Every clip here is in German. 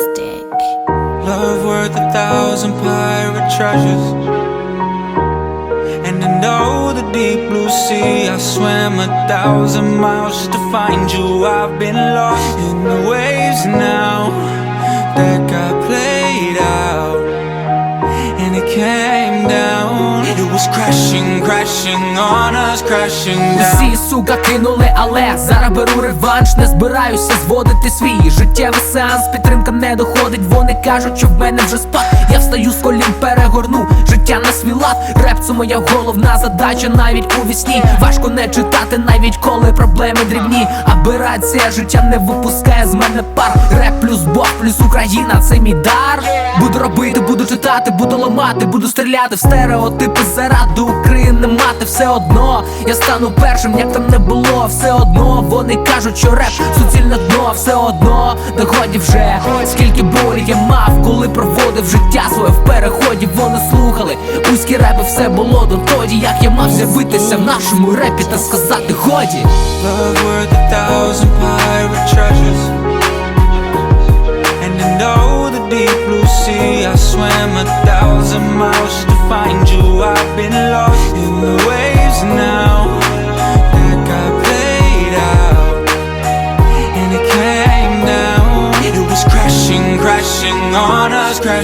Love worth a thousand pirate treasures. And I know the deep blue sea. I swam a thousand miles just to find you. I've been lost in the waves. Crashing, crashing on us, crashing down. Всі, сука, кинули, але зараз беру реванш, не збираюся зводити свій життєвий сеанс. Підтримка не доходить, вони кажуть, що в мене вже спад. Я встаю з колін, перегорну життя на свій лад. Реп це моя головна задача, навіть у вісні. Важко не читати, навіть коли проблеми дрібні. Аберація життя не випускає з мене пар. Реп плюс Бог, плюс Україна, це мій дар. Буду робити, читати, буду ламати, буду стріляти в стереотипи заради України мати все одно. Я стану першим, як там не було, все одно. Вони кажуть, що реп суцільне дно, все одно. Годі вже скільки болі я мав, коли проводив життя своє в переході. Вони слухали Узькі репи, все було до тоді, як я мав з'явитися в нашому репі та сказати годі. A thousand miles to find you. I've been lost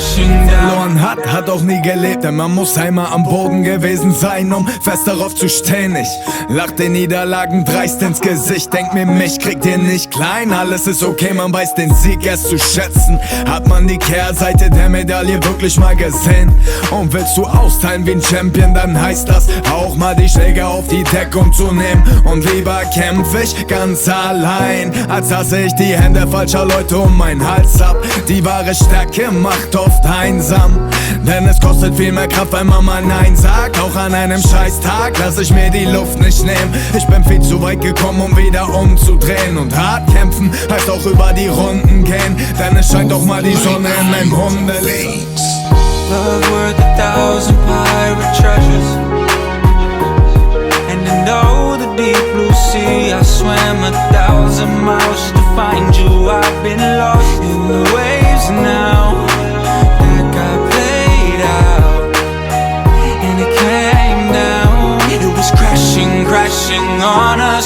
verloren hat, hat auch nie gelebt, denn man muss einmal am Boden gewesen sein, um fest darauf zu stehen. Ich lach den Niederlagen dreist ins Gesicht, denk mir, mich kriegt ihr nicht klein, alles ist okay, man weiß den Sieg erst zu schätzen. Hat man die Kehrseite der Medaille wirklich mal gesehen? Und willst du austeilen wie ein Champion, dann heißt das auch mal die Schläge auf die Deckung zu nehmen. Und lieber kämpf ich ganz allein, als hasse ich die Hände falscher Leute um meinen Hals ab. Die wahre Stärke macht oft einsam, denn es kostet viel mehr Kraft, wenn man mal Nein sagt. Auch an einem scheiß Tag lass ich mir die Luft nicht nehmen. Ich bin viel zu weit gekommen, um wieder umzudrehen. Und hart kämpfen heißt auch über die Runden gehen, denn es scheint doch mal die Sonne in meinem Hundelied. Love worth a thousand pirate treasures. And I know the deep blue sea. I swam a thousand miles to find you. I've been lost in the waves now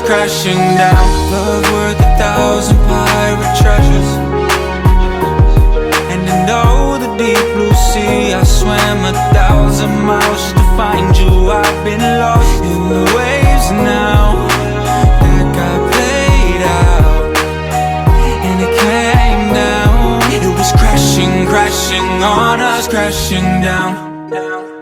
crashing down. Love worth a thousand pirate treasures. And I know the deep blue sea. I swam a thousand miles to find you. I've been lost in the waves now that got played out. And it came down. It was crashing, crashing on us, crashing down. down.